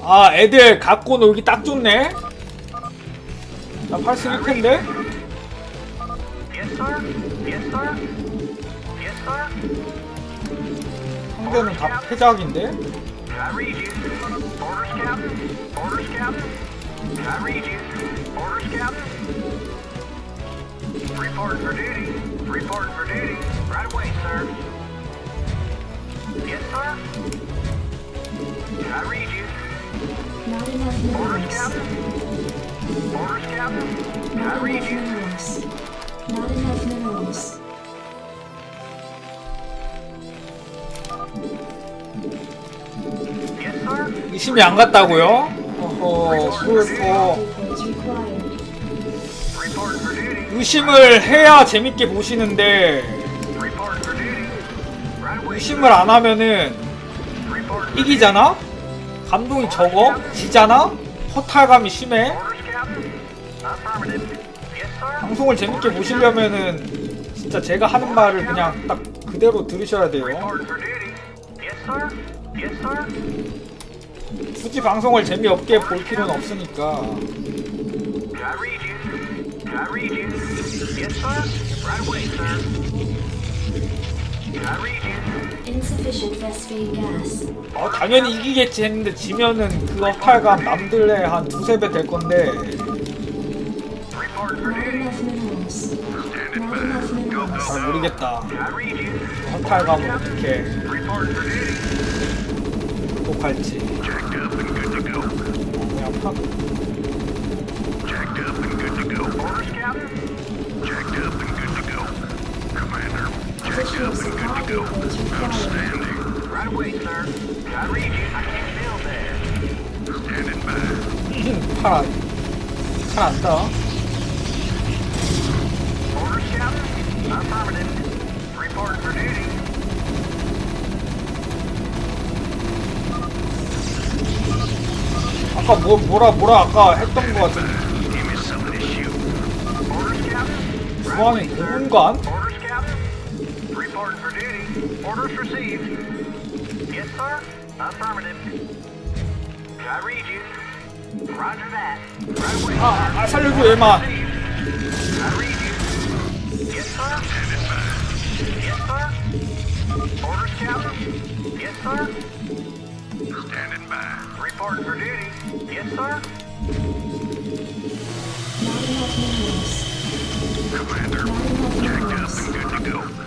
아 애들 갖고 놀기 딱 좋네 나 81캔데? 상대는 다 패작인데? Reporting for duty. Reporting for duty. Right away, sir. Yes, sir. I read you. Not enough Orders, minerals. Captain. Orders, Captain. I Not read enough you. minerals. Not enough minerals. Yes, sir. 의심이 안 갔다고요? 어허 또 Depots required. Reporting for duty. 의심을 해야 재밌게 보시는데 의심을 안 하면은 이기잖아? 감동이 적어? 지잖아? 허탈감이 심해? 방송을 재밌게 보시려면은 진짜 제가 하는 말을 그냥 딱 그대로 들으셔야 돼요. 굳이 방송을 재미없게 볼 필요는 없으니까. Insufficient gas. 어, 당연히 이기겠지 했는데 지면은 그 허탈감 남들의 한 두세 배 될 건데 Reporting for Not duty. enough minerals. Not enough minerals. 잘 모르겠다. 그 허탈감을 어떻게. 극복할지. Go. 그냥 팍 Jacked up and good to go. Orders, Captain. Jacked up and good to go. Commander, Additional up and good to go. Outstanding. Right away, sir. I read you. I can't build there. Standing by. 팔아. 잘안 따. Orders, Captain. Affirmative. Reporting for duty. 아까 뭐 뭐라 뭐라 아까 했던 거 같은데. 중앙에 Captain. Reporting for duty. Orders received. Yes, sir. Affirmative. I read you. Roger that. Right away, 아, sir. 아 살려줘 얘만. Received. I read you. Yes, sir. Yes, sir. Orders, Captain. Yes, sir. Standing by. Reporting for duty. Yes, sir. Not enough minerals. Commander, Not enough jacked up minerals. and good to go.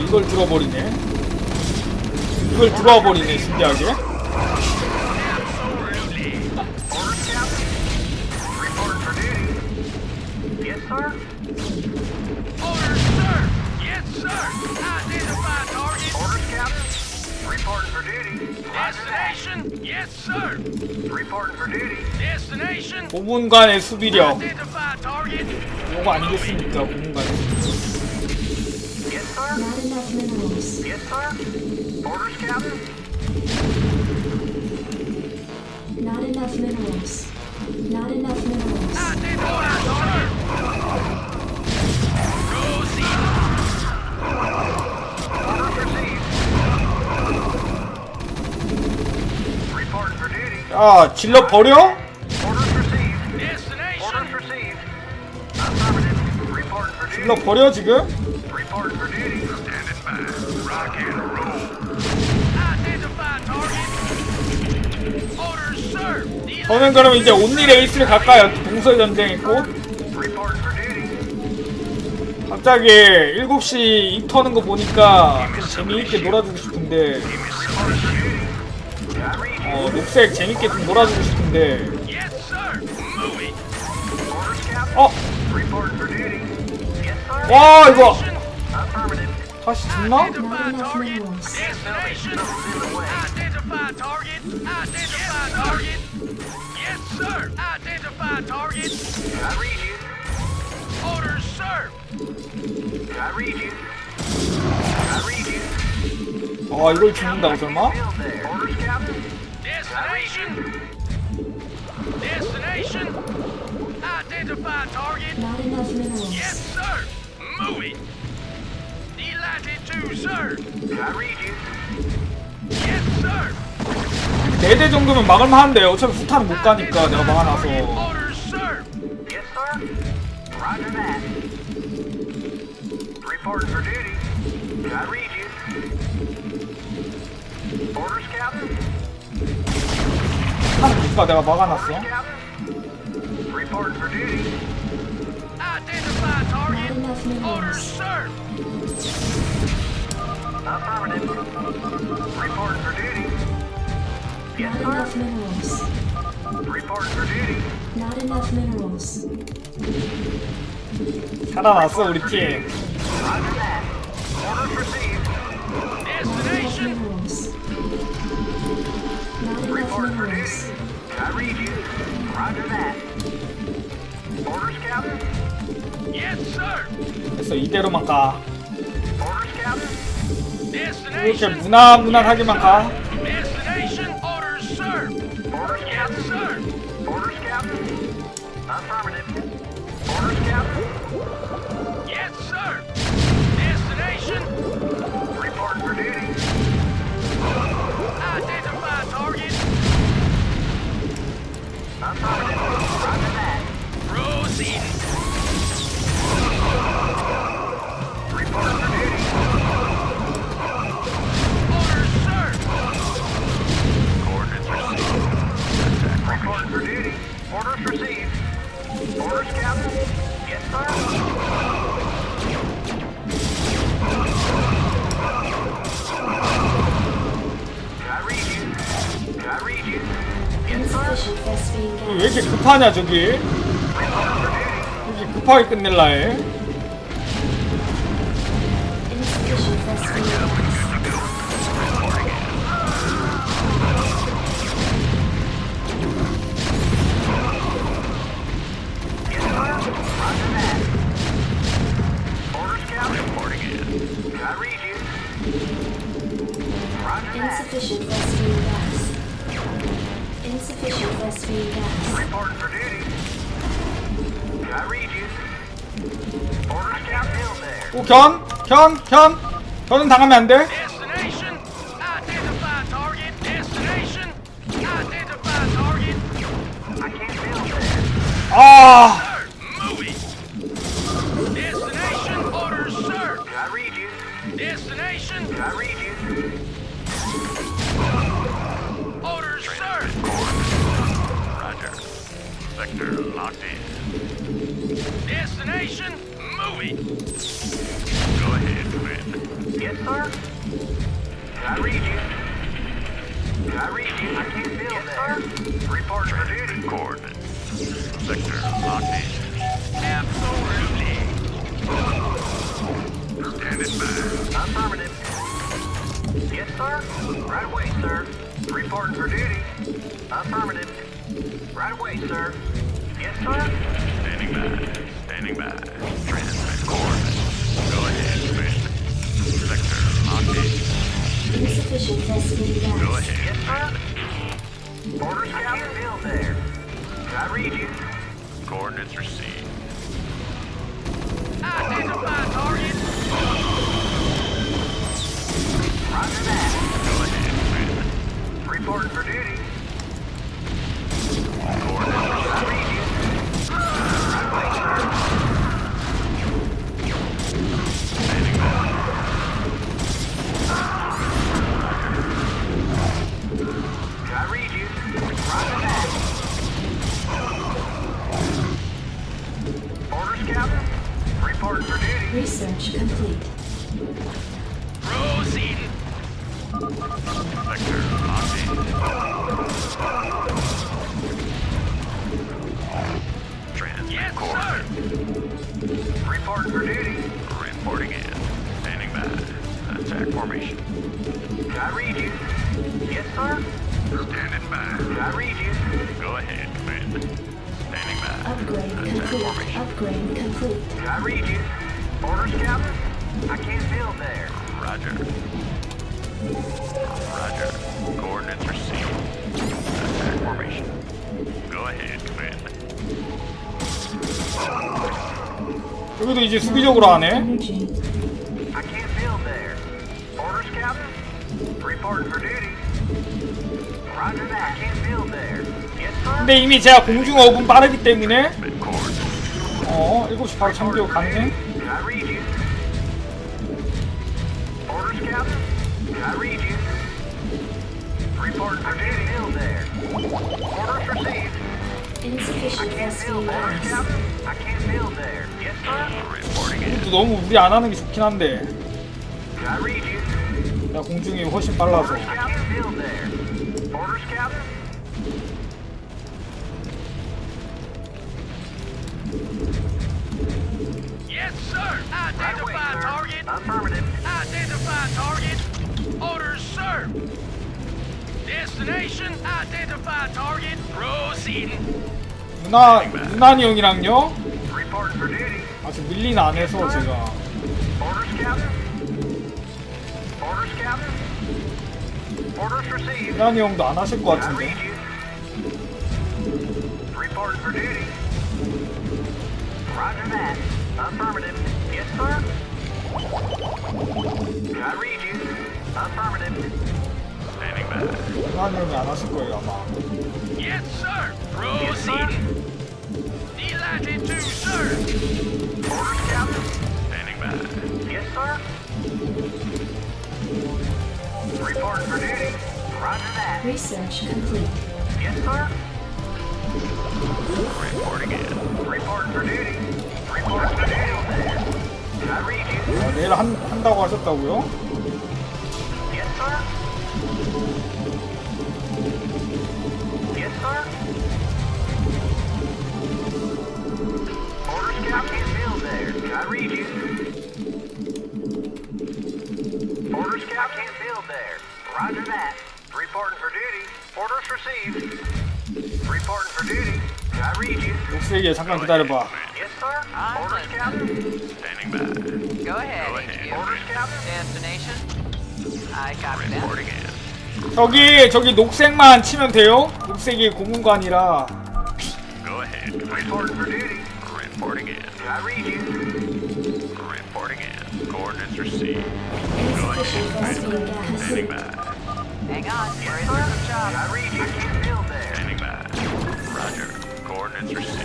이걸 들어버리네. 이걸 들어와 버리네 신기하게. Yes, sir! Reporting for duty. Destination! 고문관의 수비력. Identify target! 요거 아니겠습니까 수비력. Yes, sir. Not enough minerals. Yes, sir. Orders, Captain. Not enough minerals. Not enough minerals. Identify target! 야 질러 버려? 질러. 버려 지금? 저는 그럼 이제 온리 레이스를 갈까요? Reporting for duty. 갑자기 7시 입 터는 거 보니까 좀 재미있게 놀아주고 싶은데 어 녹색 재밌게 좀 놀아주고 싶은데. 어! 와 이거. 다시 죽나? 아 이걸 죽는다고 설마? Destination. Destination. Identify target. Not enough minerals. Yes, sir. Moving. Delighted to, sir. I read you. Yes, sir. 4대 정도면 막을만 한데 어차피 후타는 못 가니까 내가 막아놔서 Orders, sir. Yes, sir. Roger that. Reporting for duty. I read 후타는 못가 내가 막아놨어 Not enough minerals. Reporting for duty. Not enough minerals. 살아났어 우리 팀 Roger that. Orders received. Not enough Destination. minerals. Not enough minerals. I read you. Roger that. Orders, Captain. Yes, sir. 됐어 이대로만 가 Orders, Captain. 이렇게 Destination. 무난무난하게만 가 Destination. Orders, sir. Orders, Yes, Captain. sir. Orders, Captain. Affirmative. Proceed. Reporting for duty. Orders, sir. Coordinates received. Reporting for duty. Orders received. Orders, Captain. Yes, sir. I read you. I read you. Yes, sir. Insufficient Vespine 왜 gas. 이렇게 급하냐 저기 Reporting for duty. 이렇게 급하게 끝낼라 해 오 견! 견! 견! 견은 당하면 안돼 build there. 아 Sir. Moving. Destination. Orders, sir. I read you. Destination. I read you. Orders, sir. Roger. Sector locked in. Destination. Moving. Go ahead, Commander. Yes, sir. I read you. I read you. I can't build yes, there. Sir. Reporting for duty. Coordinates. Sector locked in. Absolutely. Standing by. Affirmative. Yes, sir. Right away, sir. Reporting for duty. Affirmative. Right away, sir. Yes, sir. Standing by. Standing by. Transmit coordinates. Go ahead, Commander. Sector locked in. Insufficient Vespine Go ahead. Yes, sir. Orders, Captain. Build there. I read you. Coordinates received. Identify target. Orders, for duty. Research complete. Proceeding. Sector locked in. Trans Yes, sir. Reporting for duty. Reporting in. Standing by. Attack formation. Did I read you? Yes, sir. Standing by. Did I read you? Go ahead, Commander. Standing by. Upgrade Attack complete. formation. Upgrade complete. Did I read you? Orders, Captain? I can't build there. Roger. Roger. Coordinates received. Attack formation. Go ahead, Commander. 여기도 이제 수비적으로 하네. Energy. I can't build there. Orders, Captain? Reporting for duty. 근데 이미 제가 공중 어분 빠르기 때문에. 어 7시 바로. Reporting in. 이것도 너무 우리 안 하는 게 좋긴 한데 내가 공중이 훨씬 빨라서. Orders, Captain? I can't build there. Orders, Captain? Yes, sir. Right away, Identify sir. target. Affirmative. Identify target. Orders, sir. Destination. Identify target. Proceeding. 누나 누나니 형이랑요 Reporting for duty. 아직 밀린 안 해서 제가 Orders, Captain? 누나니 형도 안 하실 것 I 같은데. 누나니 형이 안 하실 거예요 아마. Research complete. Yes, sir. Reporting in. Reporting for duty. Reporting for duty. Did I read you? 어, 내일 한, 한다고 하셨다고요? Yes, sir. 잠깐. Yes, that. Reporting in. 저기 저기 녹색만 치면 돼요? 녹색이 고문관이라 received.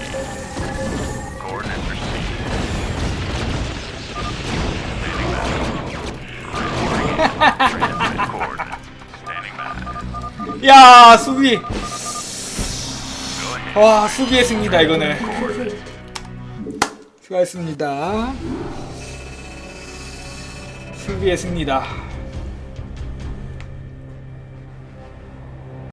야 수비. 와 수비의 승리다 이거는. 수고하셨습니다 수비의 승리다